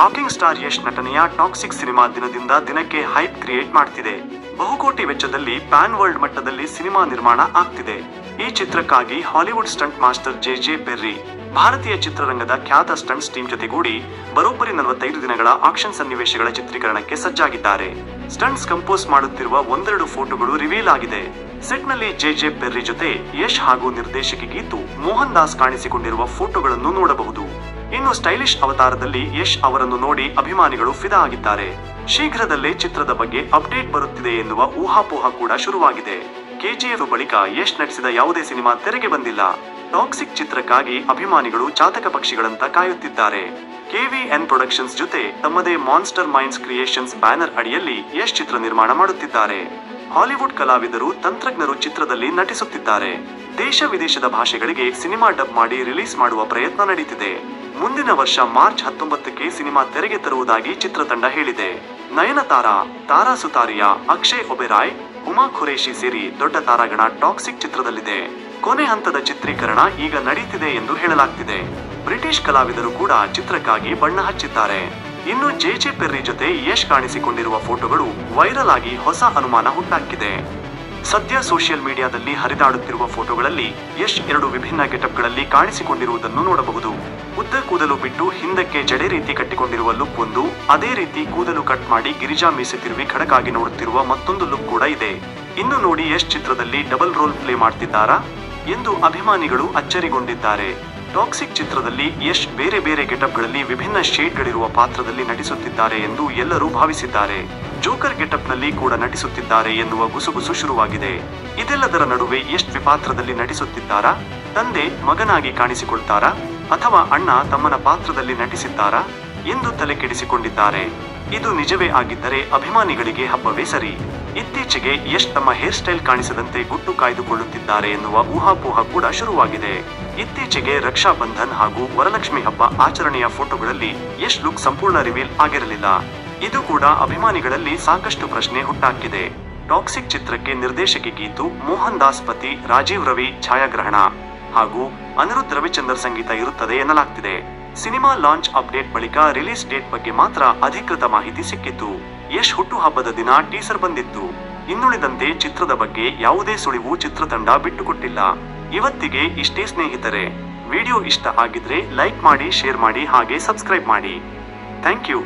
Rocking star Yash ನಟನೆಯ toxic cinema ದಿನದಿಂದ ದಿನಕ್ಕೆ ಹೈಪ್ ಕ್ರಿಯೇಟ್ ಮಾಡ್ತಿದೆ. ಬಹುಕೋಟಿ ವೆಚ್ಚದಲ್ಲಿ ಪ್ಯಾನ್ ವರ್ಲ್ಡ್ ಮಟ್ಟದಲ್ಲಿ ಸಿನಿಮಾ ನಿರ್ಮಾಣ ಆಗ್ತಿದೆ. ಈ ಚಿತ್ರಕ್ಕಾಗಿ Hollywood stunt master J J Berry, ಭಾರತೀಯ ಚಿತ್ರರಂಗದ ಖ್ಯಾತ ಸ್ಟಂಟ್ಸ್ ಟೀಮ್ ಜೊತೆಗೂಡಿ ಬರೋಬ್ಬರಿ ನಲವತ್ತೈದು ದಿನಗಳ ಆಕ್ಷನ್ ಸನ್ನಿವೇಶಗಳ ಚಿತ್ರೀಕರಣಕ್ಕೆ ಸಜ್ಜಾಗಿದ್ದಾರೆ. ಸ್ಟಂಟ್ಸ್ ಕಂಪೋಸ್ ಮಾಡುತ್ತಿರುವ ಒಂದೆರಡು ಫೋಟೋಗಳು ರಿವೀಲ್ ಆಗಿದೆ. ಸೆಟ್ನಲ್ಲಿ ಜೆ ಜೆ ಬೆರ್ರಿ ಜೊತೆ ಯಶ್ ಹಾಗೂ ನಿರ್ದೇಶಕಿ ಗೀತು, ಮೋಹನ್ ದಾಸ್ ಕಾಣಿಸಿಕೊಂಡಿರುವ ಫೋಟೋಗಳನ್ನು ನೋಡಬಹುದು. ಇನ್ನು ಸ್ಟೈಲಿಶ್ ಅವತಾರದಲ್ಲಿ ಯಶ್ ಅವರನ್ನು ನೋಡಿ ಅಭಿಮಾನಿಗಳು ಫಿದಾ ಆಗಿದ್ದಾರೆ. ಶೀಘ್ರದಲ್ಲೇ ಚಿತ್ರದ ಬಗ್ಗೆ ಅಪ್ಡೇಟ್ ಬರುತ್ತಿದೆ ಎನ್ನುವ ಊಹಾಪೋಹ ಕೂಡ ಶುರುವಾಗಿದೆ. ಕೆಜಿಎಫ್ ಬಳಿಕ ಯಶ್ ನಟಿಸಿದ ಯಾವುದೇ ಸಿನಿಮಾ ತೆರೆಗೆ ಬಂದಿಲ್ಲ. ಟಾಕ್ಸಿಕ್ ಚಿತ್ರಕ್ಕಾಗಿ ಅಭಿಮಾನಿಗಳು ಚಾತಕ ಪಕ್ಷಿಗಳಂತ ಕಾಯುತ್ತಿದ್ದಾರೆ. ಕೆವಿಎನ್ ಪ್ರೊಡಕ್ಷನ್ಸ್ ಜೊತೆ ತಮ್ಮದೇ ಮಾನ್ಸ್ಟರ್ ಮೈಂಡ್ಸ್ ಕ್ರಿಯೇಷನ್ಸ್ ಬ್ಯಾನರ್ ಅಡಿಯಲ್ಲಿ ಯಶ್ ಚಿತ್ರ ನಿರ್ಮಾಣ ಮಾಡುತ್ತಿದ್ದಾರೆ. ಹಾಲಿವುಡ್ ಕಲಾವಿದರು ತಂತ್ರಜ್ಞರು ಚಿತ್ರದಲ್ಲಿ ನಟಿಸುತ್ತಿದ್ದಾರೆ. ದೇಶ ವಿದೇಶದ ಭಾಷೆಗಳಿಗೆ ಸಿನಿಮಾ ಡಬ್ ಮಾಡಿ ರಿಲೀಸ್ ಮಾಡುವ ಪ್ರಯತ್ನ ನಡೀತಿದೆ. ಮುಂದಿನ ವರ್ಷ ಮಾರ್ಚ್ ಹತ್ತೊಂಬತ್ತಕ್ಕೆ ಸಿನಿಮಾ ತೆರೆಗೆ ತರುವುದಾಗಿ ಚಿತ್ರತಂಡ ಹೇಳಿದೆ. ನಯನತಾರಾ, ತಾರಾ ಸುತಾರಿಯಾ, ಅಕ್ಷಯ್ ಒಬೆರಾಯ್, ಉಮಾ ಖುರೇಶಿ ಸೇರಿ ದೊಡ್ಡ ತಾರಾಗಣ ಟಾಕ್ಸಿಕ್ ಚಿತ್ರದಲ್ಲಿದೆ. ಕೊನೆ ಹಂತದ ಚಿತ್ರೀಕರಣ ಈಗ ನಡೆಯುತ್ತಿದೆ ಎಂದು ಹೇಳಲಾಗ್ತಿದೆ. ಬ್ರಿಟಿಷ್ ಕಲಾವಿದರು ಕೂಡ ಚಿತ್ರಕ್ಕಾಗಿ ಬಣ್ಣ ಹಚ್ಚಿದ್ದಾರೆ. ಇನ್ನು ಜೆ ಜೆ ಪೆರ್ರಿ ಜೊತೆ ಯಶ್ ಕಾಣಿಸಿಕೊಂಡಿರುವ ಫೋಟೋಗಳು ವೈರಲ್ ಆಗಿ ಹೊಸ ಅನುಮಾನ ಹುಟ್ಟಾಕಿದೆ ಸದ್ಯ ಸೋಷಿಯಲ್ ಮೀಡಿಯಾದಲ್ಲಿ ಹರಿದಾಡುತ್ತಿರುವ ಫೋಟೋಗಳಲ್ಲಿ ಯಶ್ ಎರಡು ವಿಭಿನ್ನ ಗೆಟಪ್ಗಳಲ್ಲಿ ಕಾಣಿಸಿಕೊಂಡಿರುವುದನ್ನು ನೋಡಬಹುದು. ಉದ್ದ ಕೂದಲು ಬಿಟ್ಟು ಹಿಂದಕ್ಕೆ ಜಡೆ ರೀತಿ ಕಟ್ಟಿಕೊಂಡಿರುವ ಲುಕ್ ಒಂದು, ಅದೇ ರೀತಿ ಕೂದಲು ಕಟ್ ಮಾಡಿ ಗಿರಿಜಾ ಮೀಸೆ ತಿರುವಿ ಖಡಕಾಗಿ ನೋಡುತ್ತಿರುವ ಮತ್ತೊಂದು ಲುಕ್ ಕೂಡ ಇದೆ. ಇನ್ನು ನೋಡಿ ಯಶ್ ಚಿತ್ರದಲ್ಲಿ ಡಬಲ್ ರೋಲ್ ಪ್ಲೇ ಮಾಡ್ತಿದ್ದಾರಾ ಎಂದು ಅಭಿಮಾನಿಗಳು ಅಚ್ಚರಿಗೊಂಡಿದ್ದಾರೆ. ಟಾಕ್ಸಿಕ್ ಚಿತ್ರದಲ್ಲಿ ಯಶ್ ಬೇರೆ ಬೇರೆ ಗೆಟಪ್ಗಳಲ್ಲಿ ವಿಭಿನ್ನ ಶೇಡ್ಗಳಿರುವ ಪಾತ್ರದಲ್ಲಿ ನಟಿಸುತ್ತಿದ್ದಾರೆ ಎಂದು ಎಲ್ಲರೂ ಭಾವಿಸಿದ್ದಾರೆ. ಜೋಕರ್ ಗೆಟಪ್ನಲ್ಲಿ ಕೂಡ ನಟಿಸುತ್ತಿದ್ದಾರೆ ಎನ್ನುವ ಗುಸುಗುಸು ಶುರುವಾಗಿದೆ. ಇದೆಲ್ಲದರ ನಡುವೆ ಯಶ್ ವಿಪಾತ್ರದಲ್ಲಿ ನಟಿಸುತ್ತಿದ್ದಾರಾ? ತಂದೆ ಮಗನಾಗಿ ಕಾಣಿಸಿಕೊಳ್ತಾರಾ? ಅಥವಾ ಅಣ್ಣ ತಮ್ಮನ ಪಾತ್ರದಲ್ಲಿ ನಟಿಸಿದ್ದಾರಾ? ಎಂದು ತಲೆ ಕೆಡಿಸಿಕೊಂಡಿದ್ದಾರೆ ಇದು ನಿಜವೇ ಆಗಿದ್ದರೆ ಅಭಿಮಾನಿಗಳಿಗೆ ಹಬ್ಬವೇ ಸರಿ. ಇತ್ತೀಚೆಗೆ ಯಶ್ ತಮ್ಮ ಹೇರ್ ಸ್ಟೈಲ್ ಕಾಣಿಸದಂತೆ ಗುಟ್ಟು ಕಾಯ್ದುಕೊಳ್ಳುತ್ತಿದ್ದಾರೆ ಎನ್ನುವ ಊಹಾಪೋಹ ಕೂಡ ಶುರುವಾಗಿದೆ. ಇತ್ತೀಚೆಗೆ ರಕ್ಷಾ ಬಂಧನ್ ಹಾಗೂ ವರಲಕ್ಷ್ಮಿ ಹಬ್ಬ ಆಚರಣೆಯ ಫೋಟೋಗಳಲ್ಲಿ ಯಶ್ ಲುಕ್ ಸಂಪೂರ್ಣ ರಿವೀಲ್ ಆಗಿರಲಿಲ್ಲ. ಇದು ಕೂಡ ಅಭಿಮಾನಿಗಳಲ್ಲಿ ಸಾಕಷ್ಟು ಪ್ರಶ್ನೆ ಹುಟ್ಟಾಕಿದೆ. ಟಾಕ್ಸಿಕ್ ಚಿತ್ರಕ್ಕೆ ನಿರ್ದೇಶಕಿ ಗೀತು, ಮೋಹನ್ ದಾಸ್ ಪತಿ, ರಾಜೀವ್ ರವಿ, ಛಾಯಾಗ್ರಹಣ ಹಾಗೂ ಅನಿರುದ್ಧ ರವಿಚಂದ್ರ ಸಂಗೀತ ಇರುತ್ತದೆ ಎನ್ನಲಾಗ್ತಿದೆ. ಸಿನಿಮಾ ಲಾಂಚ್ ಅಪ್ಡೇಟ್ ಬಳಿಕ ರಿಲೀಸ್ ಡೇಟ್ ಬಗ್ಗೆ ಮಾತ್ರ ಅಧಿಕೃತ ಮಾಹಿತಿ ಸಿಕ್ಕಿತ್ತು. ಯಶ್ ಹುಟ್ಟುಹಬ್ಬದ ದಿನ ಟೀಸರ್ ಬಂದಿತ್ತು. ಇನ್ನುಳಿದಂತೆ ಚಿತ್ರದ ಬಗ್ಗೆ ಯಾವುದೇ ಸುಳಿವು ಚಿತ್ರತಂಡ ಬಿಟ್ಟುಕೊಟ್ಟಿಲ್ಲ. ಇವತ್ತಿಗೆ ಇಷ್ಟೇ ಸ್ನೇಹಿತರೆ. ವಿಡಿಯೋ ಇಷ್ಟ ಆಗಿದ್ರೆ ಲೈಕ್ ಮಾಡಿ, ಶೇರ್ ಮಾಡಿ, ಹಾಗೆ ಸಬ್ಸ್ಕ್ರೈಬ್ ಮಾಡಿ. Thank you.